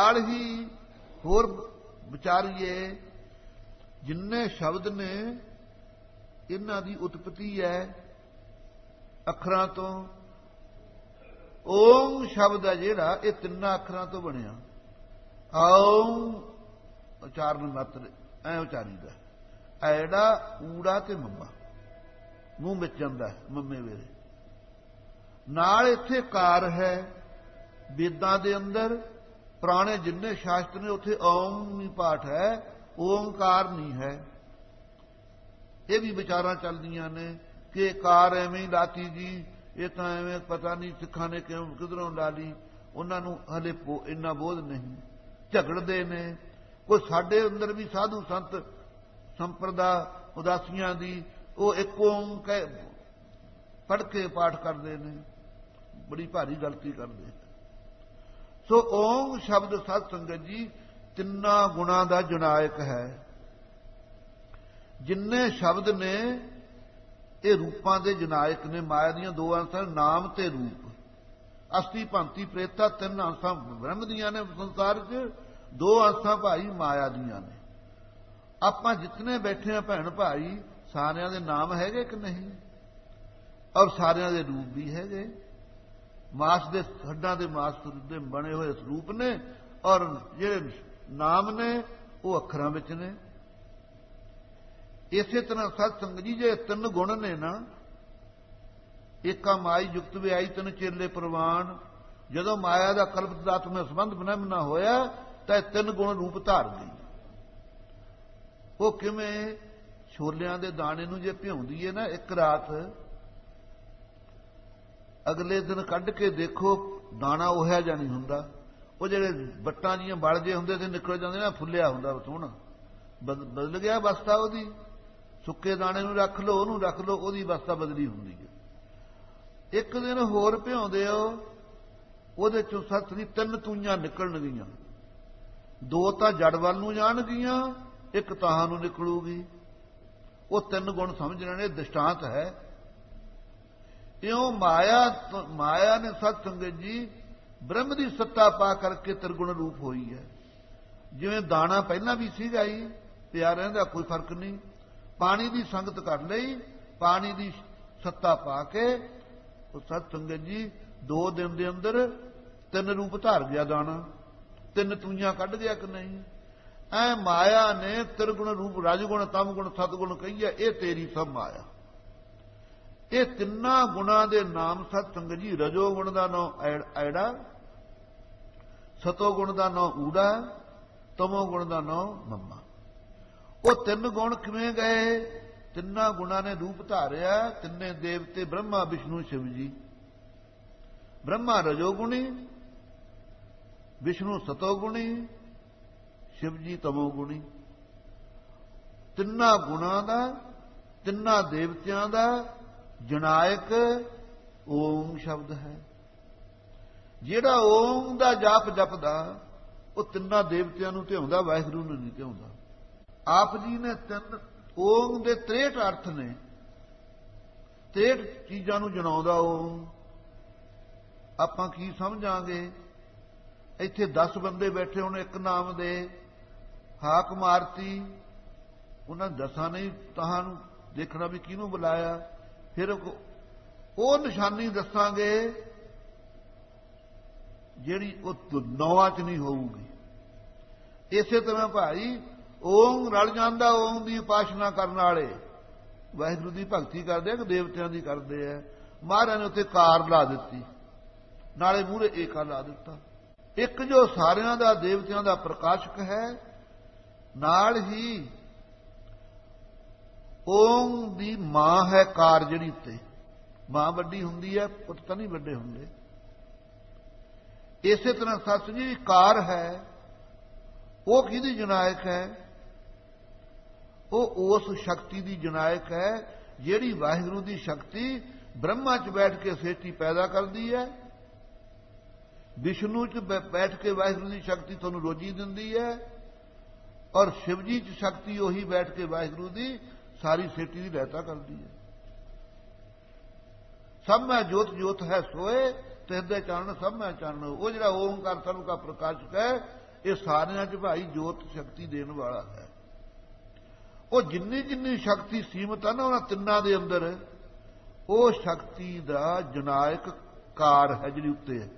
ਨਾਲ ਹੀ ਹੋਰ ਵਿਚਾਰੀਏ, ਜਿੰਨੇ ਸ਼ਬਦ ਨੇ, ਇਹਨਾਂ ਦੀ ਉਤਪਤੀ ਹੈ ਅੱਖਰਾਂ ਤੋਂ। ਓਮ ਸ਼ਬਦ ਹੈ ਜਿਹੜਾ, ਇਹ ਤਿੰਨਾਂ ਅੱਖਰਾਂ ਤੋਂ ਬਣਿਆ। ਓਮ ਉਚਾਰਨ ਮਾਤਰ, ਐ ਉਚਾਰੀਦਾ। ਐੜਾ ਊੜਾ ਤੇ ਮੰਮਾ, ਮੂੰਹ ਵਿੱਚ ਜਾਂਦਾ ਮੰਮੇ ਵੇਲੇ। ਨਾਲ ਇੱਥੇ ਕਾਰ ਹੈ ਵੇਦਾਂ ਦੇ ਅੰਦਰ ਪੁਰਾਣੇ ਜਿੰਨੇ ਸ਼ਾਸਤਰ ਨੇ ਉੱਥੇ ਓਮ ਹੀ ਪਾਠ ਹੈ ਓਮਕਾਰ ਨਹੀਂ ਹੈ ਇਹ ਵੀ ਵਿਚਾਰਾਂ ਚੱਲਦੀਆਂ ਨੇ ਕਿ ਕਾਰ ਐਵੇਂ ਹੀ ਲਾਤੀ ਜੀ ਇਹ ਤਾਂ ਐਵੇਂ ਪਤਾ ਨਹੀਂ ਸਿੱਖਾਂ ਨੇ ਕਿਉਂ ਕਿਧਰੋਂ ਲਾ ਲਈ ਉਹਨਾਂ ਨੂੰ ਹਲੇ ਪੋ- ਇੰਨਾ ਬੋਧ ਨਹੀਂ ਝਗੜਦੇ ਨੇ ਕੋਈ ਸਾਡੇ ਅੰਦਰ ਵੀ ਸਾਧੂ ਸੰਤ ਸੰਪਰਦਾ ਉਦਾਸੀਆਂ ਦੀ ਉਹ ਇੱਕ ਓਮ ਕਹਿ ਪੜ੍ਹ ਕੇ ਪਾਠ ਕਰਦੇ ਨੇ ਬੜੀ ਭਾਰੀ ਗਲਤੀ ਕਰਦੇ ਨੇ ਸੋ ਓਮ ਸ਼ਬਦ ਸਤ ਸੰਗਤ ਜੀ, ਤਿੰਨਾਂ ਗੁਣਾਂ ਦਾ ਜਨਾਇਕ ਹੈ। ਜਿੰਨੇ ਸ਼ਬਦ ਨੇ, ਇਹ ਰੂਪਾਂ ਦੇ ਜਨਾਇਕ ਨੇ, ਮਾਇਆ ਦੀਆਂ ਦੋ ਅੰਸ਼ਾਂ ਨਾਮ ਤੇ ਰੂਪ। ਅਸਤੀ ਭੰਤੀ ਪ੍ਰੇਤਾ ਤਿੰਨ ਅੰਸ਼ਾਂ ਬ੍ਰਹਮ ਦੀਆਂ ਨੇ ਸੰਸਾਰ 'ਚ, ਦੋ ਅੰਸ਼ਾਂ ਭਾਈ ਮਾਇਆ ਦੀਆਂ ਨੇ। ਆਪਾਂ ਜਿਤਨੇ ਬੈਠੇ ਆ ਭੈਣ ਭਾਈ, ਸਾਰਿਆਂ ਦੇ ਨਾਮ ਹੈਗੇ ਕਿ ਨਹੀਂ? ਔਰ ਸਾਰਿਆਂ ਦੇ ਰੂਪ ਵੀ ਹੈਗੇ। ਮਾਸ ਦੇ ਹੱਡਾਂ ਦੇ ਮਾਸ ਦੇ ਬਣੇ ਹੋਏ ਸਰੂਪ ਨੇ ਔਰ ਜਿਹੜੇ ਨਾਮ ਨੇ ਉਹ ਅੱਖਰਾਂ ਵਿੱਚ ਨੇ। ਇਸੇ ਤਰ੍ਹਾਂ ਸਤ ਸੰਗ ਜੀ, ਜੇ ਤਿੰਨ ਗੁਣ ਨੇ ਨਾ, ਏਕਾ ਮਾਈ ਯੁਕਤ ਆਈ, ਤਿੰਨ ਚੇਲੇ ਪ੍ਰਵਾਨ। ਜਦੋਂ ਮਾਇਆ ਦਾ ਕਲਪ ਦਾਤ ਨਾਲ ਸੰਬੰਧ ਬਨਮ ਨਾ ਹੋਇਆ, ਤਾਂ ਇਹ ਤਿੰਨ ਗੁਣ ਰੂਪ ਧਾਰ ਗਈ। ਉਹ ਕਿਵੇਂ ਛੋਲਿਆਂ ਦੇ ਦਾਣੇ ਨੂੰ ਜੇ ਭਿਉਂਦੀ ਹੈ ਨਾ, ਇੱਕ ਰਾਤ ਅਗਲੇ ਦਿਨ ਕੱਢ ਕੇ ਦੇਖੋ, ਦਾਣਾ ਉਹਿਆ ਜਾਂ ਨਹੀਂ ਹੁੰਦਾ। ਉਹ ਜਿਹੜੇ ਬੱਟਾਂ ਜੀਆਂ ਬਲ ਜੇ ਹੁੰਦੇ ਤੇ ਨਿਕਲ ਜਾਂਦੇ ਨਾ, ਫੁੱਲਿਆ ਹੁੰਦਾ ਉਹ ਸੋਹਣਾ ਬਦਲ ਗਿਆ ਬਸਤਾ ਉਹਦੀ। ਸੁੱਕੇ ਦਾਣੇ ਨੂੰ ਰੱਖ ਲਓ, ਉਹਨੂੰ ਰੱਖ ਲਓ, ਉਹਦੀ ਬਸਤਾ ਬਦਲੀ ਹੁੰਦੀ ਹੈ। ਇੱਕ ਦਿਨ ਹੋਰ ਭਿਉਂਦੇ ਹੋ, ਉਹਦੇ ਚੋਂ ਸੱਤ ਦੀ ਤਿੰਨ ਤੂਈਆਂ ਨਿਕਲਣਗੀਆਂ। ਦੋ ਤਾਂ ਜੜ ਵੱਲ ਨੂੰ ਜਾਣਗੀਆਂ, ਇੱਕ ਤਾਹਾਂ ਨੂੰ ਨਿਕਲੂਗੀ। ਉਹ ਤਿੰਨ ਗੁਣ ਸਮਝਣੇ ਨੇ ਦ੍ਰਿਸ਼ਟਾਂਤ ਹੈ। ਇਉਂ ਮਾਇਆ ਮਾਇਆ ਨੇ ਸਤ ਸੰਗਤ ਜੀ, ਬ੍ਰਹਮ ਦੀ ਸੱਤਾ ਪਾ ਕਰਕੇ ਤਿਰਗੁਣ ਰੂਪ ਹੋਈ ਹੈ। ਜਿਵੇਂ ਦਾਣਾ ਪਹਿਲਾਂ ਵੀ ਸੀਗਾ ਹੀ ਪਿਆ ਦਾ ਕੋਈ ਫ਼ਰਕ ਨਹੀਂ। ਪਾਣੀ ਦੀ ਸੰਗਤ ਕਰ ਲਈ, ਪਾਣੀ ਦੀ ਸੱਤਾ ਪਾ ਕੇ, ਉਹ ਸਤ ਸੰਗਤ ਜੀ, ਦੋ ਦਿਨ ਦੇ ਅੰਦਰ ਤਿੰਨ ਰੂਪ ਧਾਰ ਗਿਆ ਦਾਣਾ। ਤਿੰਨ ਤੂਈਆਂ ਕੱਢ ਗਿਆ ਕਿ ਨਹੀਂ? ਐ ਮਾਇਆ ਨੇ ਤਿਰਗੁਣ ਰੂਪ, ਰਜਗੁਣ, ਤਮਗੁਣ, ਸਤਗੁਣ ਕਹੀਏ, ਇਹ ਤੇਰੀ ਸਭ ਮਾਇਆ। ਇਹ ਤਿੰਨਾਂ ਗੁਣਾਂ ਦੇ ਨਾਮ ਸਤ ਸੰਗਤ ਜੀ, ਰਜੋ ਗੁਣ ਦਾ ਨਾਮ ਐੜਾ ਸਤੋ ਗੁਣ ਦਾ ਨਾਮ ਊੜਾ, ਤਮੋ ਗੁਣ ਦਾ ਨਾਮ ਮੰਮਾ। ਉਹ ਤਿੰਨ ਗੁਣ ਕਿਵੇਂ ਗਏ? ਤਿੰਨਾਂ ਗੁਣਾਂ ਨੇ ਰੂਪ ਧਾਰਿਆ, ਤਿੰਨੇ ਦੇਵਤੇ ਬ੍ਰਹਮਾ, ਵਿਸ਼ਨੂੰ, ਸ਼ਿਵ ਜੀ। ਬ੍ਰਹਮਾ ਰਜੋ ਗੁਣੀ, ਵਿਸ਼ਨੂੰ ਸਤੋ ਗੁਣੀ, ਸ਼ਿਵ ਜੀ ਤਮੋ ਗੁਣੀ। ਤਿੰਨਾਂ ਗੁਣਾਂ ਦਾ, ਤਿੰਨਾਂ ਦੇਵਤਿਆਂ ਦਾ ਜਨਾਇਕ ਓਮ ਸ਼ਬਦ ਹੈ। ਜਿਹੜਾ ਓਮ ਦਾ ਜਾਪ ਜਪਦਾ, ਉਹ ਤਿੰਨਾਂ ਦੇਵਤਿਆਂ ਨੂੰ ਧਿਆਉਂਦਾ, ਵਾਹਿਗੁਰੂ ਨੂੰ ਨਹੀਂ ਧਿਆਉਂਦਾ। ਆਪ ਜੀ ਨੇ ਤਿੰਨ, ਓਮ ਦੇ 63 ਅਰਥ ਨੇ। 63 ਚੀਜ਼ਾਂ ਨੂੰ ਜਣਾਉਂਦਾ ਓਮ। ਆਪਾਂ ਕੀ ਸਮਝਾਂਗੇ? ਇੱਥੇ 10 ਬੰਦੇ ਬੈਠੇ ਹੋਣ, ਇੱਕ ਨਾਮ ਦੇ, ਹਾਕ ਮਾਰਤੀ। ਉਹਨਾਂ ਦਸਾਂ ਨੇ ਤਹਾਂ ਨੂੰ ਦੇਖਣਾ ਵੀ ਕਿਹਨੂੰ ਬੁਲਾਇਆ। ਫਿਰ ਉਹ ਨਿਸ਼ਾਨੀ ਦੱਸਾਂਗੇ ਜਿਹੜੀ ਉਹ ਨੌਵਾਂ ਚ ਨਹੀਂ ਹੋਊਗੀ। ਇਸੇ ਤਰ੍ਹਾਂ ਭਾਈ, ਓਮ ਰਲ ਜਾਂਦਾ, ਓਮ ਦੀ ਉਪਾਸ਼ਨਾ ਕਰਨ ਵਾਲੇ। ਵਾਹਿਗੁਰੂ ਦੀ ਭਗਤੀ ਕਰਦੇ ਆ ਕਿ ਦੇਵਤਿਆਂ ਦੀ ਕਰਦੇ ਆ। ਮਹਾਰਾਜ ਨੇ ਉੱਥੇ ਕਾਰ ਲਾ ਦਿੱਤੀ। ਨਾਲੇ ਮੂਹਰੇ ਏਕਾ ਲਾ ਦਿੱਤਾ। ਇੱਕ ਜੋ ਸਾਰਿਆਂ ਦਾ, ਦੇਵਤਿਆਂ ਦਾ ਪ੍ਰਕਾਸ਼ਕ ਹੈ, ਨਾਲ ਹੀ ਓਮ ਦੀ ਮਾਂ ਹੈ ਕਾਰ ਜਿਹੜੀ ਉੱਤੇ। ਮਾਂ ਵੱਡੀ ਹੁੰਦੀ ਹੈ, ਪੁੱਤ ਤਾਂ ਨਹੀਂ ਵੱਡੇ ਹੁੰਦੇ। ਇਸੇ ਤਰ੍ਹਾਂ ਸੱਸ ਜੀ ਕਾਰ ਹੈ, ਉਹ ਕਿਹਦੀ ਜਨਾਇਕ ਹੈ? ਉਹ ਉਸ ਸ਼ਕਤੀ ਦੀ ਜਨਾਇਕ ਹੈ, ਜਿਹੜੀ ਵਾਹਿਗੁਰੂ ਦੀ ਸ਼ਕਤੀ ਬ੍ਰਹਮਾ 'ਚ ਬੈਠ ਕੇ ਸੇਤੀ ਪੈਦਾ ਕਰਦੀ ਹੈ। ਵਿਸ਼ਨੂੰ 'ਚ ਬੈਠ ਕੇ ਵਾਹਿਗੁਰੂ ਦੀ ਸ਼ਕਤੀ ਤੁਹਾਨੂੰ ਰੋਜੀ ਦਿੰਦੀ ਹੈ। ਔਰ ਸ਼ਿਵ ਜੀ 'ਚ ਸ਼ਕਤੀ ਉਹੀ ਬੈਠ ਕੇ ਵਾਹਿਗੁਰੂ ਦੀ ਸਾਰੀ ਸੇਤੀ ਦੀ ਰਹਿਤਾ ਕਰਦੀ ਹੈ। ਸਭ ਮੈਂ ਜੋਤ ਜੋਤ ਹੈ ਸੋਏ, ਤੇ ਹਿਰਦੇ ਸਭ ਮੈਂ ਚਾਨਣ ਉਹ ਜਿਹੜਾ ਓਮਕਾਰ ਸਰਬ ਦਾ ਪ੍ਰਕਾਸ਼ਕ ਹੈ, ਇਹ ਸਾਰਿਆਂ 'ਚ ਭਾਈ ਜੋਤ ਸ਼ਕਤੀ ਦੇਣ ਵਾਲਾ ਹੈ। ਉਹ ਜਿੰਨੀ ਜਿੰਨੀ ਸ਼ਕਤੀ ਸੀਮਤ ਹੈ ਨਾ ਉਹਨਾਂ ਤਿੰਨਾਂ ਦੇ ਅੰਦਰ, ਉਹ ਸ਼ਕਤੀ ਦਾ ਜਨਾਇਕ ਕਾਰ ਹੈ ਜਿਹੜੀ ਉੱਤੇ ਹੈ।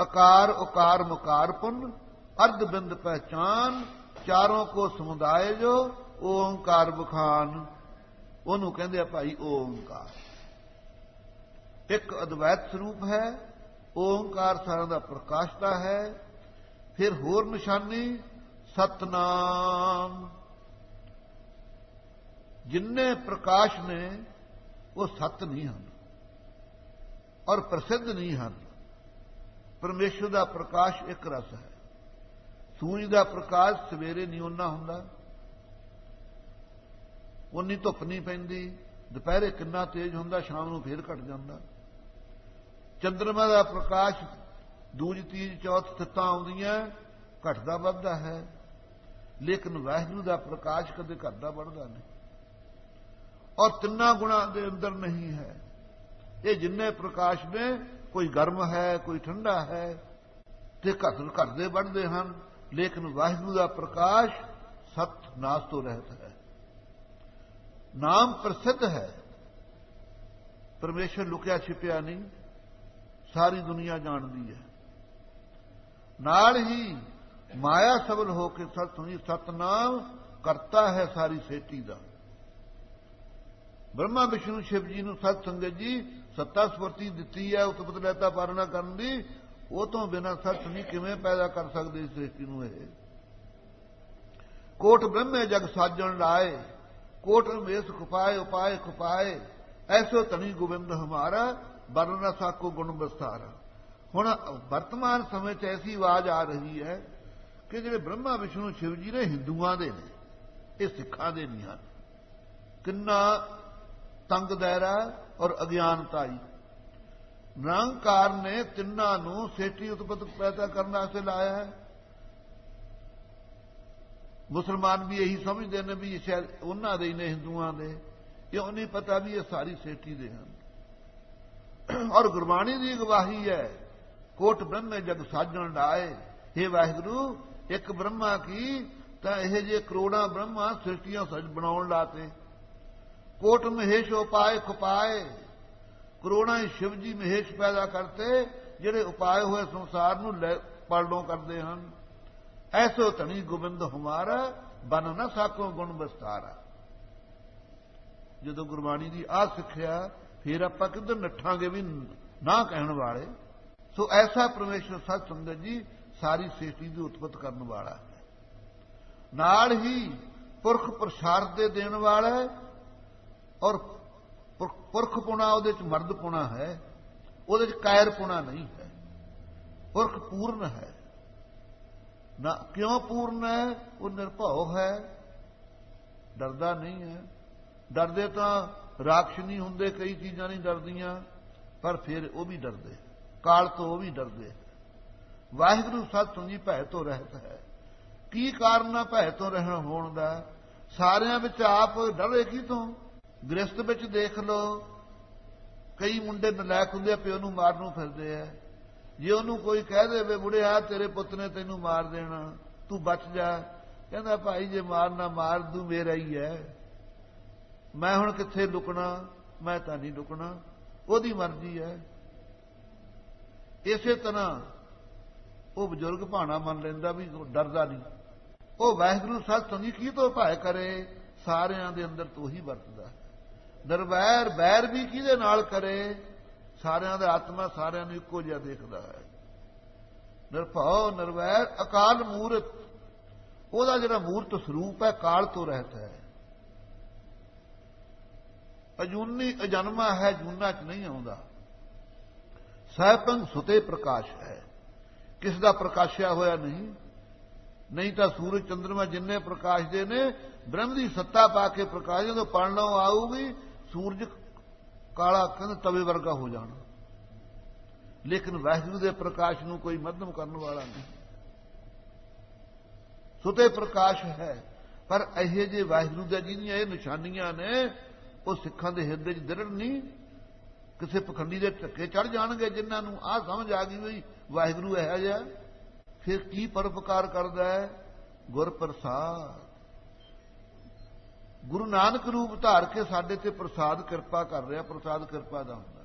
ਆਕਾਰ ਉਕਾਰ ਮੁਕਾਰ ਪੁੰਨ ਅਰਧ ਬਿੰਦ ਪਹਿਚਾਨ, ਚਾਰੋਂ ਕੋ ਸਮੁਦਾਇ ਜੋ ਓੰਕਾਰ ਬਖਾਨ ਉਹਨੂੰ ਕਹਿੰਦੇ ਆ ਭਾਈ ਓੰਕਾਰ। ਇੱਕ ਅਦਵੈਤ ਸਰੂਪ ਹੈ, ਓੰਕਾਰ ਸਾਰਿਆਂ ਦਾ ਪ੍ਰਕਾਸ਼ਤਾ ਹੈ, ਫਿਰ ਹੋਰ ਨਿਸ਼ਾਨੀ, ਸਤਨਾਮ। ਜਿੰਨੇ ਪ੍ਰਕਾਸ਼ ਨੇ, ਉਹ ਸਤ ਨਹੀਂ ਹਨ ਔਰ ਪ੍ਰਸਿੱਧ ਨਹੀਂ ਹਨ। ਪਰਮੇਸ਼ਰ ਦਾ ਪ੍ਰਕਾਸ਼ ਇੱਕ ਰਸ ਹੈ। ਸੂਰਜ ਦਾ ਪ੍ਰਕਾਸ਼ ਸਵੇਰੇ ਨਹੀਂ ਉਹਨਾਂ ਹੁੰਦਾ। ਉਨੀ ਧੁੱਪ ਨਹੀਂ ਪੈਂਦੀ, ਦੁਪਹਿਰੇ ਕਿੰਨਾ ਤੇਜ਼ ਹੁੰਦਾ, ਸ਼ਾਮ ਨੂੰ ਫੇਰ ਘਟ ਜਾਂਦਾ। ਚੰ드ਰਮਾ ਦਾ ਪ੍ਰਕਾਸ਼ ਦੂਜ, ਤੀਜ, ਚੌਥ ਤਿੱਤਾਂ ਆਉਂਦੀਆਂ, ਘਟਦਾ ਵੱਧਦਾ ਹੈ। ਲੇਕਿਨ ਵਾਹਿਗੁਰੂ ਦਾ ਪ੍ਰਕਾਸ਼ ਕਦੇ ਘਟਦਾ ਵੱਧਦਾ ਨਹੀਂ। ਔਰ ਤਿੰਨਾਂ ਗੁਣਾਂ ਦੇ ਅੰਦਰ ਨਹੀਂ ਹੈ। ਇਹ ਜਿੰਨੇ ਪ੍ਰਕਾਸ਼ ਨੇ, ਕੋਈ ਗਰਮ ਹੈ, ਕੋਈ ਠੰਡਾ ਹੈ, ਤੇ ਘਟ, ਘਟਦੇ ਵੱਧਦੇ ਹਨ। ਲੇਕਿਨ ਵਾਹਿਗੁਰੂ ਦਾ ਪ੍ਰਕਾਸ਼ ਸਤ ਨਾਸ ਤੋਂ ਰਹਿਤ ਹੈ। ਨਾਮ ਪ੍ਰਸਿੱਧ ਹੈ ਪਰਮੇਸ਼ਰ ਲੁਕਿਆ ਛਿਪਿਆ ਨਹੀਂ ਸਾਰੀ ਦੁਨੀਆ ਜਾਣਦੀ ਹੈ ਨਾਲ ਹੀ ਮਾਇਆ ਸਬਲ ਹੋ ਕੇ ਸਤ ਹੁਈ ਸਤਨਾਮ ਕਰਤਾ ਹੈ ਸਾਰੀ ਸੇਤੀ ਦਾ ਬ੍ਰਹਮਾ ਵਿਸ਼ਨੂੰ ਸ਼ਿਵ ਜੀ ਨੂੰ ਸਤ ਸੰਗਤ ਜੀ ਸੱਤਾ ਸਵਰਤੀ ਦਿੱਤੀ ਹੈ ਉਤਪਤ ਲੈਤਾ ਪਾਰਣਾ ਕਰਨ ਦੀ ਉਹ ਤੋਂ ਬਿਨਾ ਸਤ ਨਹੀਂ ਕਿਵੇਂ ਪੈਦਾ ਕਰ ਸਕਦੇ ਇਸ ਸ੍ਰਿਸ਼ਟੀ ਨੂੰ ਇਹ ਕੋਟ ਬ੍ਰਹਮੇ ਜਗ ਸਾਜਣ ਲਾਏ ਕੋਟ ਮੇਸ ਖੁਪਾਏ, ਉਪਾਏ ਖੁਪਾਏ, ਐਸੋ ਤਣੀ ਗੋਬਿੰਦ ਹਮਾਰਾ ਵਰਨਾ ਸਾਕੋ ਗੁਣ ਬਸਤਾਰਾ ਹੁਣ ਵਰਤਮਾਨ ਸਮੇਂ 'ਚ ਐਸੀ ਆਵਾਜ਼ ਆ ਰਹੀ ਹੈ ਕਿ ਜਿਹੜੇ ਬ੍ਰਹਮਾ, ਵਿਸ਼ਨੂੰ ਸ਼ਿਵ ਜੀ ਨੇ ਹਿੰਦੂਆਂ ਦੇ ਨੇ, ਇਹ ਸਿੱਖਾਂ ਦੇ ਨਹੀਂ ਹਨ। ਕਿੰਨਾ ਤੰਗ ਦਾਇਰਾ ਔਰ ਅਗਿਆਨਤਾਈ। ਹੀ ਨਿਰੰਕਾਰ ਨੇ ਤਿੰਨਾਂ ਨੂੰ ਸੇਠੀ ਉਤਪਤ ਪੈਦਾ ਕਰਨ ਵਾਸਤੇ ਲਾਇਆ ਹੈ। ਮੁਸਲਮਾਨ ਵੀ ਇਹੀ ਸਮਝਦੇ ਨੇ ਵੀ ਇਹ ਸ਼ਾਇਦ ਉਹਨਾਂ ਦੇ ਹੀ ਨੇ, ਹਿੰਦੂਆਂ ਦੇ। ਕਿਉਂ ਨਹੀਂ ਪਤਾ ਵੀ ਇਹ ਸਾਰੀ ਸੇਠੀ ਦੇ ਹਨ। ਔਰ ਗੁਰਬਾਣੀ ਦੀ ਗਵਾਹੀ ਹੈ, ਕੋਟ ਬ੍ਰਹਮੇ ਜਗ ਸਾਜਣ ਲਾਏ। हे ਵਾਹਿਗੁਰੂ, ਇੱਕ ਬ੍ਰਹਮਾ ਕੀ? ਤਾਂ ਇਹ ਜੇ ਕਰੋੜਾਂ ਬ੍ਰਹਮਾ ਸ੍ਰਿਸ਼ਟੀਆਂ ਸਜ ਬਣਾਉਣ ਲਾਤੇ। ਕੋਟ ਮਹੇਸ਼ ਉਪਾਏ ਖੁਪਾਏ ਕਰੋੜਾਂ ਹੀ ਸ਼ਿਵ ਜੀ ਮਹੇਸ਼ ਪੈਦਾ ਕਰਤੇ, ਜਿਹੜੇ ਉਪਾਏ ਹੋਏ ਸੰਸਾਰ ਨੂੰ ਪਲੜੋਂ ਕਰਦੇ ਹਨ। ਐਸੋ ਧਣੀ ਗੋਬਿੰਦ ਹਮਾਰਾ, ਬਨ ਨਾ ਸਾਕੋ ਗੁਣ ਬਸਤਾਰਾ ਜਦੋਂ ਗੁਰਬਾਣੀ ਦੀ ਆ ਸਿੱਖਿਆ, ਫਿਰ ਆਪਾਂ ਕਿੱਧਰ ਨੱਠਾਂਗੇ ਵੀ ਨਾ ਕਹਿਣ ਵਾਲੇ? ਸੋ ਐਸਾ ਪਰਮੇਸ਼ਰ ਸਤ ਸੰਗਤ ਜੀ ਸਾਰੀ ਸ੍ਰਿਸ਼ਟੀ ਦੀ ਉਤਪਤ ਕਰਨ ਵਾਲਾ ਹੈ। ਨਾਲ ਹੀ ਪੁਰਖ ਪ੍ਰਸਾਦ ਦੇ ਦੇਣ ਵਾਲਾ ਔਰ ਪੁਰਖ ਪੁਣਾ ਉਹਦੇ ਚ ਮਰਦ ਪੁਣਾ ਹੈ, ਉਹਦੇ ਚ ਕਾਇਰ ਪੁਣਾ ਨਹੀਂ ਹੈ। ਪੁਰਖ ਪੂਰਨ ਹੈ। ਨਾ, ਕਿਉਂ ਪੂਰਨ ਹੈ? ਉਹ ਨਿਰਭਉ ਹੈ। ਡਰਦਾ ਨਹੀਂ ਹੈ। ਡਰਦੇ ਤਾਂ ਰਾਖਸ਼ ਨਹੀਂ ਹੁੰਦੇ, ਕਈ ਚੀਜ਼ਾਂ ਨਹੀਂ ਡਰਦੀਆਂ, ਪਰ ਫਿਰ ਉਹ ਵੀ ਡਰਦੇ। ਕਾਲ ਤੋਂ ਉਹ ਵੀ ਡਰਦੇ। ਵਾਹਿਗੁਰੂ ਸਤ ਜੀ ਭੈ ਤੋਂ ਰਹਿਤ ਹੈ। ਕੀ ਕਾਰਨ ਹੈ ਭੈ ਤੋਂ ਰਹਿਣ ਹੋਣ ਦਾ? ਸਾਰਿਆਂ ਵਿੱਚ ਆਪ ਡਰੇ ਕੀ ਤੋਂ? ਗ੍ਰਸਤ ਵਿੱਚ ਦੇਖ ਲਓ। ਕਈ ਮੁੰਡੇ ਨਲਾਇਕ ਹੁੰਦੇ ਆ, ਪਿਓ ਨੂੰ ਮਾਰਨ ਨੂੰ ਫਿਰਦੇ ਆ। ਜੇ ਉਹਨੂੰ ਕੋਈ ਕਹਿ ਦੇਵੇ ਬੁੜਿਆ ਤੇਰੇ ਪੁੱਤ ਨੇ ਤੈਨੂੰ ਮਾਰ ਦੇਣਾ, ਤੂੰ ਬਚ ਜਾ। ਕਹਿੰਦਾ, ਭਾਈ, ਜੇ ਮਾਰਨਾ ਮਾਰ ਦੂ ਮੇਰਾ ਹੀ ਹੈ ਮੈਂ ਹੁਣ ਕਿੱਥੇ ਲੁਕਣਾ, ਮੈਂ ਤਾਂ ਨਹੀਂ ਲੁਕਣਾ। ਉਹਦੀ ਮਰਜ਼ੀ ਹੈ ਇਸੇ ਤਰ੍ਹਾਂ ਉਹ ਬਜ਼ੁਰਗ ਭਾਣਾ ਮੰਨ ਲੈਂਦਾ ਵੀ ਡਰਦਾ ਨਹੀਂ। ਉਹ ਵਾਹਿਗੁਰੂ ਸਤ ਸੰਗੀ ਕੀ ਤੋਂ ਭਾਇ ਕਰੇ, ਸਾਰਿਆਂ ਦੇ ਅੰਦਰ ਤੂੰ ਹੀ ਵਰਤਦਾ। ਦਰਬੈਰ ਬੈਰ ਵੀ ਕਿਹਦੇ ਨਾਲ ਕਰੇ? ਸਾਰਿਆਂ ਦਾ ਆਤਮਾ ਸਾਰਿਆਂ ਨੂੰ ਇੱਕੋ ਜਿਹਾ ਦੇਖਦਾ ਹੈ। ਨਿਰਭਉ, ਨਿਰਵੈਰ, ਅਕਾਲ ਮੂਰਤ। ਉਹਦਾ ਜਿਹੜਾ ਮੂਰਤ ਸਰੂਪ ਹੈ, ਕਾਲ ਤੋਂ ਰਹਿਤ ਹੈ। ਅਜੂਨੀ ਅਜਨਮਾ ਹੈ, ਜੂਨਾ ਚ ਨਹੀਂ ਆਉਂਦਾ। ਸਹਿਪੰਗ ਸੁਤੇ ਪ੍ਰਕਾਸ਼ ਹੈ। ਕਿਸ ਦਾ ਪ੍ਰਕਾਸ਼ਿਆ ਹੋਇਆ ਨਹੀਂ? ਨਹੀਂ ਤਾਂ ਸੂਰਜ ਚੰਦਰਮਾ ਜਿੰਨੇ ਪ੍ਰਕਾਸ਼ ਦੇ ਨੇ, ਬ੍ਰਹਮ ਦੀ ਸੱਤਾ ਪਾ ਕੇ ਪ੍ਰਕਾਸ਼ ਜਦੋਂ ਪੜਨਾ ਆਊਗੀ, ਸੂਰਜ ਕਾਲਾ ਕੰਧ ਤਵੇ ਵਰਗਾ ਹੋ ਜਾਣਾ। ਲੇਕਿਨ ਵਾਹਿਗੁਰੂ ਦੇ ਪ੍ਰਕਾਸ਼ ਨੂੰ ਕੋਈ ਮੱਧਮ ਕਰਨ ਵਾਲਾ ਨਹੀਂ। ਸੁਤੇ ਪ੍ਰਕਾਸ਼ ਹੈ, ਪਰ ਇਹ ਜੇ ਵਾਹਿਗੁਰੂ ਦੇ ਜਿਹਦੀਆਂ ਇਹ ਨਿਸ਼ਾਨੀਆਂ ਨੇ, ਉਹ ਸਿੱਖਾਂ ਦੇ ਹਿਰਦੇ 'ਚ ਦਰੜ ਨਹੀਂ। ਕਿਸੇ ਪਖੰਡੀ ਦੇ ਧੱਕੇ ਚੜ ਜਾਣਗੇ ਜਿਨ੍ਹਾਂ ਨੂੰ ਆਹ ਸਮਝ ਆ ਗਈ ਵੀ ਵਾਹਿਗੁਰੂ ਇਹ ਜਿਹਾ ਫਿਰ ਕੀ ਪਰਉਪਕਾਰ ਕਰਦਾ ਹੈ? ਗੁਰ ਪ੍ਰਸਾਦ ਗੁਰੂ ਨਾਨਕ ਰੂਪ ਧਾਰ ਕੇ ਸਾਡੇ ਤੇ ਪ੍ਰਸਾਦ ਕਿਰਪਾ ਕਰ ਰਿਹਾ, ਪ੍ਰਸਾਦ ਕਿਰਪਾ ਦਾ ਹੁੰਦਾ।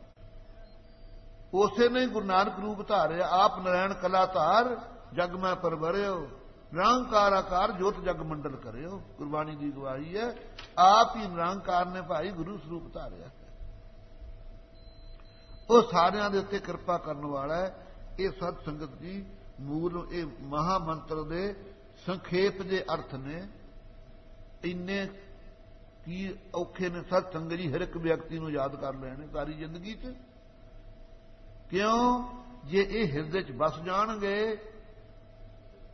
ਉਸੇ ਨੇ ਗੁਰੂ ਨਾਨਕ ਰੂਪ ਧਾਰਿਆ, ਆਪ ਨਰਾਇਣ ਕਲਾ ਧਾਰ ਜਗ ਮੈਂ ਪਰਵਰਿਓ, ਨਿਰੰਕਾਰ ਆਕਾਰ ਜੋਤ ਜਗ ਮੰਡਲ ਕਰਿਓ। ਗੁਰਬਾਣੀ ਦੀ ਗਵਾਹੀ ਹੈ, ਆਪ ਹੀ ਨਿਰੰਕਾਰ ਨੇ ਭਾਈ ਗੁਰੂ ਸਰੂਪ ਧਾਰਿਆ। ਉਹ ਸਾਰਿਆਂ ਦੇ ਉੱਤੇ ਕਿਰਪਾ ਕਰਨ ਵਾਲਾ ਹੈ। ਇਹ ਸਤ ਸੰਗਤ ਜੀ, ਮੂਲ ਇਹ ਮਹਾ ਮੰਤਰ ਦੇ ਸੰਖੇਪ ਦੇ ਅਰਥ ਨੇ। ਇੰਨੇ ਕੀ ਔਖੇ ਨੇ ਸਤ ਸੰਗਤ ਜੀ ਹਰ ਇੱਕ ਵਿਅਕਤੀ ਨੂੰ ਯਾਦ ਕਰ ਲੈਣੇ ਸਾਰੀ ਜ਼ਿੰਦਗੀ 'ਚ? ਕਿਉਂ? ਜੇ ਇਹ ਹਿਰਦੇ 'ਚ ਵਸ ਜਾਣਗੇ,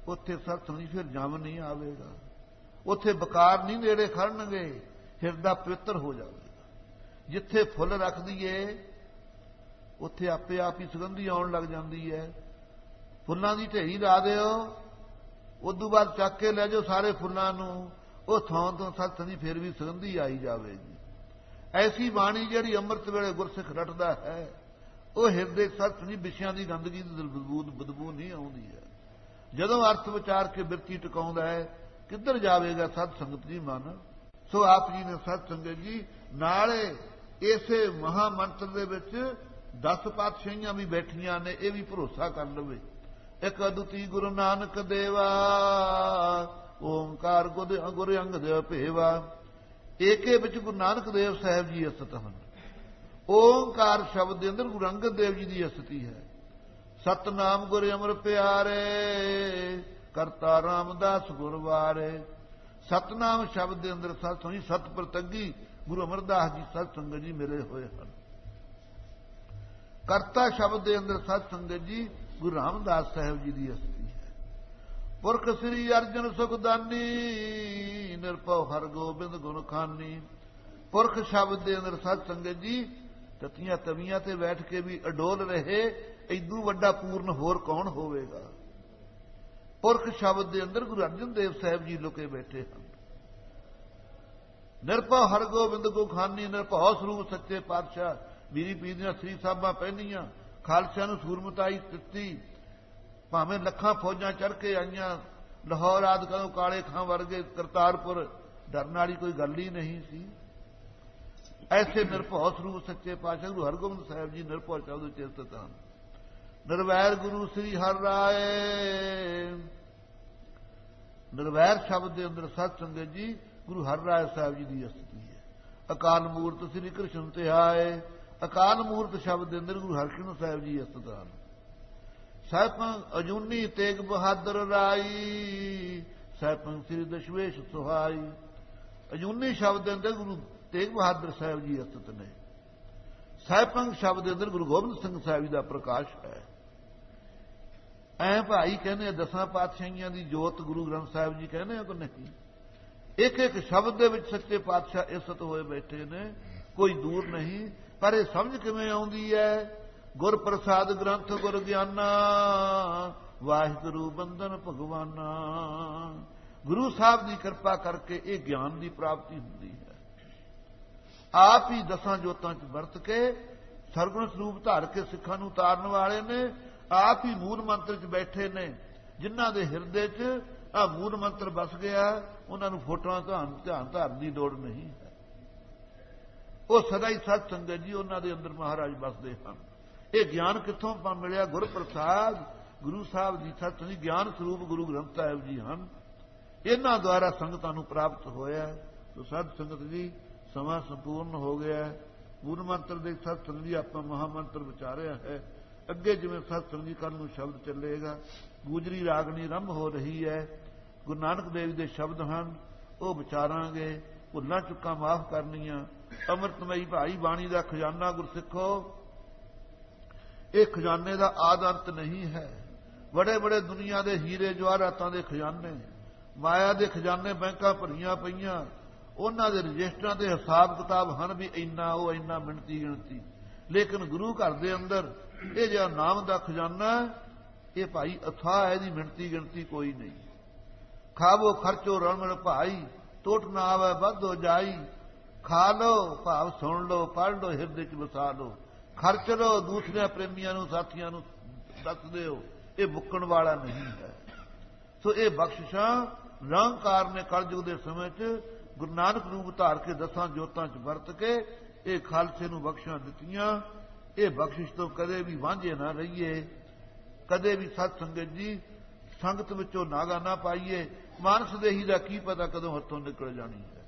ਉੱਥੇ ਸਤ ਸੰਗਤ ਫਿਰ ਜਮ ਨਹੀਂ ਆਵੇਗਾ। ਉੱਥੇ ਬਕਾਰ ਨਹੀਂ ਨੇੜੇ ਖੜਨਗੇ, ਹਿਰਦਾ ਪਵਿੱਤਰ ਹੋ ਜਾਵੇਗਾ। ਜਿੱਥੇ ਫੁੱਲ ਰੱਖ ਦਈਏ, ਉੱਥੇ ਆਪੇ ਆਪ ਹੀ ਸੁਗੰਧੀ ਆਉਣ ਲੱਗ ਜਾਂਦੀ ਹੈ। ਫੁੱਲਾਂ ਦੀ ਢੇਰੀ ਲਾ ਦਿਓ, ਉਦੋਂ ਬਾਅਦ ਚੱਕ ਕੇ ਲੈ ਜਾਓ ਸਾਰੇ ਫੁੱਲਾਂ ਨੂੰ। ਉਹ ਥਾਂ ਤੋਂ ਸਤ ਨਹੀਂ, ਫਿਰ ਵੀ ਸੁਗੰਧੀ ਆਈ ਜਾਵੇਗੀ ਐਸੀ ਬਾਣੀ ਜਿਹੜੀ ਅੰਮ੍ਰਿਤ ਵੇਲੇ ਗੁਰਸਿੱਖ ਰਟਦਾ ਹੈ, ਉਹ ਹਿਰਦੇ ਸਤ ਦੀ ਵਿਸ਼ਿਆਂ ਦੀ ਗੰਦਗੀ ਦੀ ਬਦਬੂ ਬਦਬੂ ਨਹੀਂ ਆਉਂਦੀ ਹੈ। ਜਦੋਂ ਅਰਥ ਵਿਚਾਰ ਕੇ ਬਿਰਤੀ ਟਿਕਾਉਂਦਾ ਹੈ, ਕਿੱਧਰ ਜਾਵੇਗਾ ਸਤ ਸੰਗਤ ਜੀ ਮਨ? ਸੋ ਆਪ ਜੀ ਨੇ ਸਤ ਸੰਗਤ ਜੀ, ਨਾਲੇ ਇਸੇ ਮਹਾ ਮੰਤਰ ਦੇ ਵਿੱਚ 10 ਪਾਤਸ਼ਾਹੀਆਂ ਵੀ ਬੈਠੀਆਂ ਨੇ, ਇਹ ਵੀ ਭਰੋਸਾ ਕਰ ਲਵੇ। ਇੱਕ ਅਦੁੱਤੀ ਗੁਰੂ ਨਾਨਕ ਦੇਵਾ ਓਮਕਾਰ ਗੁਰ ਗੁਰ ਅੰਗਦ ਭੇਵਾ। ਏਕੇ ਵਿੱਚ ਗੁਰੂ ਨਾਨਕ ਦੇਵ ਸਾਹਿਬ ਜੀ ਅਸਤ ਹਨ। ਓਮਕਾਰ ਸ਼ਬਦ ਦੇ ਅੰਦਰ ਗੁਰੂ ਅੰਗਦ ਦੇਵ ਜੀ ਦੀ ਅਸਤੀ ਹੈ। ਸਤਨਾਮ ਗੁਰ ਅਮਰ ਪਿਆਰੇ, ਕਰਤਾ ਰਾਮਦਾਸ ਗੁਰਵਾਰੇ। ਸਤਨਾਮ ਸ਼ਬਦ ਦੇ ਅੰਦਰ ਸਤ ਸੋਈ ਸਤ ਪ੍ਰਤੰਗੀ ਗੁਰੂ ਅਮਰਦਾਸ ਜੀ, ਸਤ ਸੰਗਤ ਜੀ ਮਿਲੇ ਹੋਏ ਹਨ। ਕਰਤਾ ਸ਼ਬਦ ਦੇ ਅੰਦਰ ਸਤ ਸੰਗਤ ਜੀ ਗੁਰੂ ਰਾਮਦਾਸ ਸਾਹਿਬ ਜੀ ਦੀ ਅਸਤੀ ਹੈ ਪੁਰਖ ਸ੍ਰੀ ਅਰਜਨ ਸੁਖਦਾਨੀ, ਨਿਰਭਉ ਹਰ ਗੋਬਿੰਦ ਗੁਣ ਖਾਨੀ ਪੁਰਖ ਸ਼ਬਦ ਦੇ ਅੰਦਰ ਸਤ ਸੰਗਤ ਜੀ, ਤਤੀਆਂ ਤਵੀਆਂ ਤੇ ਬੈਠ ਕੇ ਵੀ ਅਡੋਲ ਰਹੇ ਐਦੂ ਵੱਡਾ ਪੂਰਨ ਹੋਰ ਕੌਣ ਹੋਵੇਗਾ? ਪੁਰਖ ਸ਼ਬਦ ਦੇ ਅੰਦਰ ਗੁਰੂ ਅਰਜਨ ਦੇਵ ਸਾਹਿਬ ਜੀ ਲੁਕੇ ਬੈਠੇ ਹਨ। ਨਿਰਭਉ ਹਰ ਗੋਬਿੰਦ ਕੋ ਖਾਨੀ ਨਿਰਭਉ ਸਰੂਪ ਸੱਚੇ ਪਾਤਸ਼ਾਹ ਮੀਰੀ ਪੀਦੀਆਂ ਸ੍ਰੀ ਸਾਹਿਬਾਂ ਪਹਿਨੀਆਂ ਖਾਲਸਿਆਂ ਨੂੰ ਸੂਰਮਤਾਈ ਦਿੱਤੀ ਭਾਵੇਂ ਲੱਖਾਂ ਫੌਜਾਂ ਚੜ ਕੇ ਆਈਆਂ, ਲਾਹੌਰ ਆਦ ਕਦੋਂ ਕਾਲੇ ਖਾਂ ਵਰਗੇ ਕਰਤਾਰਪੁਰ, ਡਰਨ ਵਾਲੀ ਕੋਈ ਗੱਲ ਹੀ ਨਹੀਂ ਸੀ। ਐਸੇ ਨਿਰਭਉ ਸਰੂਪ ਸੱਚੇ ਪਾਤਸ਼ਾਹ ਗੁਰੂ ਹਰਗੋਬਿੰਦ ਸਾਹਿਬ ਜੀ ਨਿਰਭਉ ਚੌਦ ਚੇਤਤ ਹਨ ਨਿਰਵੈਰ ਗੁਰੂ ਸ੍ਰੀ ਹਰਿ ਰਾਏ। ਨਿਰਵੈਰ ਸ਼ਬਦ ਦੇ ਅੰਦਰ ਸਤ ਸੰਗਤ ਜੀ, ਗੁਰੂ ਹਰਿ ਰਾਏ ਸਾਹਿਬ ਜੀ ਦੀ ਅਸਤੀ ਹੈ। ਅਕਾਲ ਮੂਰਤ ਸ੍ਰੀ ਕ੍ਰਿਸ਼ਨ ਤੇ ਆਏ। ਅਕਾਲ ਮੂਰਤ ਸ਼ਬਦ ਦੇ ਅੰਦਰ ਗੁਰੂ ਹਰਕ੍ਰਿਸ਼ਨ ਸਾਹਿਬ ਜੀ ਅਸਤ ਹਨ ਸਹਿਪੰ ਅਜੂਨੀ ਤੇਗ ਬਹਾਦਰ ਰਾਈ ਸਹਿਪੰ ਸ੍ਰੀ ਦਸ਼ਵੇਸ਼ ਸੁਹਾਈ। ਅਜੂਨੀ ਸ਼ਬਦ ਦੇ ਅੰਦਰ ਗੁਰੂ ਤੇਗ ਬਹਾਦਰ ਸਾਹਿਬ ਜੀ ਅਸਤ ਨੇ। ਸਹਿਪੰਗ ਸ਼ਬਦ ਦੇ ਅੰਦਰ ਗੁਰੂ ਗੋਬਿੰਦ ਸਿੰਘ ਸਾਹਿਬ ਜੀ ਦਾ ਪ੍ਰਕਾਸ਼ ਹੈ। ਐ ਭਾਈ ਕਹਿੰਦੇ ਦਸਾਂ ਪਾਤਸ਼ਾਹੀਆਂ ਦੀ ਜੋਤ ਗੁਰੂ ਗ੍ਰੰਥ ਸਾਹਿਬ ਜੀ ਕਹਿੰਦੇ ਆ ਕਿ ਨਹੀਂ? ਇੱਕ ਇੱਕ ਸ਼ਬਦ ਦੇ ਵਿੱਚ ਸੱਚੇ ਪਾਤਸ਼ਾਹ ਇਸਤ ਹੋਏ ਬੈਠੇ ਨੇ, ਕੋਈ ਦੂਰ ਨਹੀਂ, ਪਰ ਇਹ ਸਮਝ ਕਿਵੇਂ ਆਉਂਦੀ ਹੈ? ਗੁਰ ਪ੍ਰਸਾਦ ਗ੍ਰੰਥ ਗੁਰ ਗਿਆਨਾ ਵਾਹਿਗੁਰੂ ਬੰਦਨ ਭਗਵਾਨਾ। ਗੁਰੂ ਸਾਹਿਬ ਦੀ ਕਿਰਪਾ ਕਰਕੇ ਇਹ ਗਿਆਨ ਦੀ ਪ੍ਰਾਪਤੀ ਹੁੰਦੀ ਹੈ। ਆਪ ਹੀ ਦਸਾਂ ਜੋਤਾਂ 'ਚ ਵਰਤ ਕੇ ਸਰਗੁਣ ਸਰੂਪ ਧਾਰ ਕੇ ਸਿੱਖਾਂ ਨੂੰ ਉਤਾਰਨ ਵਾਲੇ ਨੇ, ਆਪ ਹੀ ਮੂਲ ਮੰਤਰ 'ਚ ਬੈਠੇ ਨੇ। ਜਿਨ੍ਹਾਂ ਦੇ ਹਿਰਦੇ 'ਚ ਆ ਮੂਲ ਮੰਤਰ ਬਸ ਗਿਆ, ਉਹਨਾਂ ਨੂੰ ਫੋਟੋਆਂ ਧਿਆਨ ਧਿਆਨ ਧਾਰਨ ਦੀ ਲੋੜ ਨਹੀਂ ਹੈ। ਉਹ ਸਦਾ ਹੀ ਸਤ ਸੰਗਤ ਜੀ, ਉਹਨਾਂ ਦੇ ਅੰਦਰ ਮਹਾਰਾਜ ਬਸਦੇ ਹਨ। ਇਹ ਗਿਆਨ ਕਿੱਥੋਂ ਪਾ ਮਿਲਿਆ? ਗੁਰ ਪ੍ਰਸਾਦ ਗੁਰੂ ਸਾਹਿਬ ਜੀ ਸਤ ਸੰਗਤ ਗਿਆਨ ਸਰੂਪ ਗੁਰੂ ਗ੍ਰੰਥ ਸਾਹਿਬ ਜੀ ਹਨ। ਇਹਨਾਂ ਦੁਆਰਾ ਸੰਗਤਾਂ ਨੂੰ ਪ੍ਰਾਪਤ ਹੋਇਆ ਸੋ ਸਤ ਸੰਗਤ ਜੀ, ਸਮਾਂ ਸੰਪੂਰਨ ਹੋ ਗਿਆ ਮੂਲ ਮੰਤਰ ਦੇ ਸਤ ਸੰਗਤ ਜੀ, ਆਪਾਂ ਮਹਾ ਮੰਤਰ ਵਿਚਾਰਿਆ ਹੈ। ਅੱਗੇ ਜਿਵੇਂ ਸਤ ਸੰਗਤ ਜੀ ਕੱਲ ਨੂੰ ਸ਼ਬਦ ਚੱਲੇਗਾ, ਗੂਜਰੀ ਰਾਗਣੀ ਰੰਭ ਹੋ ਰਹੀ ਹੈ। ਗੁਰੂ ਨਾਨਕ ਦੇਵ ਦੇ ਸ਼ਬਦ ਹਨ, ਉਹ ਵਿਚਾਰਾਂਗੇ, ਭੁੱਲਾਂ ਚੁੱਕਾਂ ਮਾਫ ਕਰਨੀਆਂ। ਅੰਮ੍ਰਿਤਮਈ ਭਾਈ ਬਾਣੀ ਦਾ ਖਜ਼ਾਨਾ ਗੁਰਸਿੱਖੋ ਇਹ ਖਜ਼ਾਨੇ ਦਾ ਆਦ ਅੰਤ ਨਹੀਂ ਹੈ। ਬੜੇ ਬੜੇ ਦੁਨੀਆ ਦੇ ਹੀਰੇ ਜਵਾਹਰਾਤਾਂ ਦੇ ਖਜ਼ਾਨੇ, ਮਾਇਆ ਦੇ ਖਜ਼ਾਨੇ ਬੈਂਕਾਂ ਭਰੀਆਂ ਪਈਆਂ, ਉਹਨਾਂ ਦੇ ਰਜਿਸਟਰਾਂ ਦੇ ਹਿਸਾਬ ਕਿਤਾਬ ਹਨ ਵੀ ਇੰਨਾ ਉਹ ਇੰਨਾ ਮਿੰਤੀ ਗਿਣਤੀ। ਲੇਕਿਨ ਗੁਰੂ ਘਰ ਦੇ ਅੰਦਰ ਇਹ ਜਿਹੜਾ ਨਾਮ ਦਾ ਖਜ਼ਾਨਾ ਇਹ ਭਾਈ ਅਥਾ ਹੈ ਦੀ ਮਿੰਤੀ ਗਿਣਤੀ ਕੋਈ ਨਹੀਂ। ਖਾਵੋ, ਖਰਚੋ ਰਣਮਣ ਭਾਈ, ਟੋਟ ਨਾ ਆਵੇ, ਵੱਧ ਹੋ ਜਾਈ, ਖਾ ਲੋ ਭਾਵ ਸੁਣ ਲੋ ਪੜ ਲੋ ਹਿਰਦੇ 'ਚ ਵਸਾ ਲੋ ਖਰਚ ਲੋ ਦੂਸਰੇ ਪ੍ਰੇਮੀਆਂ ਨੂੰ, ਸਾਥੀਆਂ ਨੂੰ ਦੱਸ ਦਿਓ, ਇਹ ਮੁੱਕਣ ਵਾਲਾ ਨਹੀਂ ਹੈ। ਸੋ ਇਹ ਬਖਸ਼ਿਸ਼ਾਂ ਨਿਰੰਕਾਰ ਨੇ ਕਲਯੁਗ ਦੇ ਸਮੇਂ 'ਚ ਗੁਰੂ ਨਾਨਕ ਰੂਪ ਧਾਰ ਕੇ ਦਸਾਂ ਜੋਤਾਂ 'ਚ ਵਰਤ ਕੇ ਇਹ ਖਾਲਸੇ ਨੂੰ ਬਖਸ਼ਾਂ ਦਿੱਤੀਆਂ। ਇਹ ਬਖਸ਼ਿਸ਼ ਤੋਂ ਕਦੇ ਵੀ ਵਾਂਝੇ ਨਾ ਰਹੀਏ। ਕਦੇ ਵੀ ਸਤ ਸੰਗਤ ਜੀ, ਸੰਗਤ ਵਿੱਚੋਂ ਨਾਗਾ ਨਾ ਪਾਈਏ। ਮਾਨਸ ਦੇਹੀ ਦਾ ਕੀ ਪਤਾ ਕਦੋਂ ਹੱਥੋਂ ਨਿਕਲ ਜਾਣੀ ਹੈ।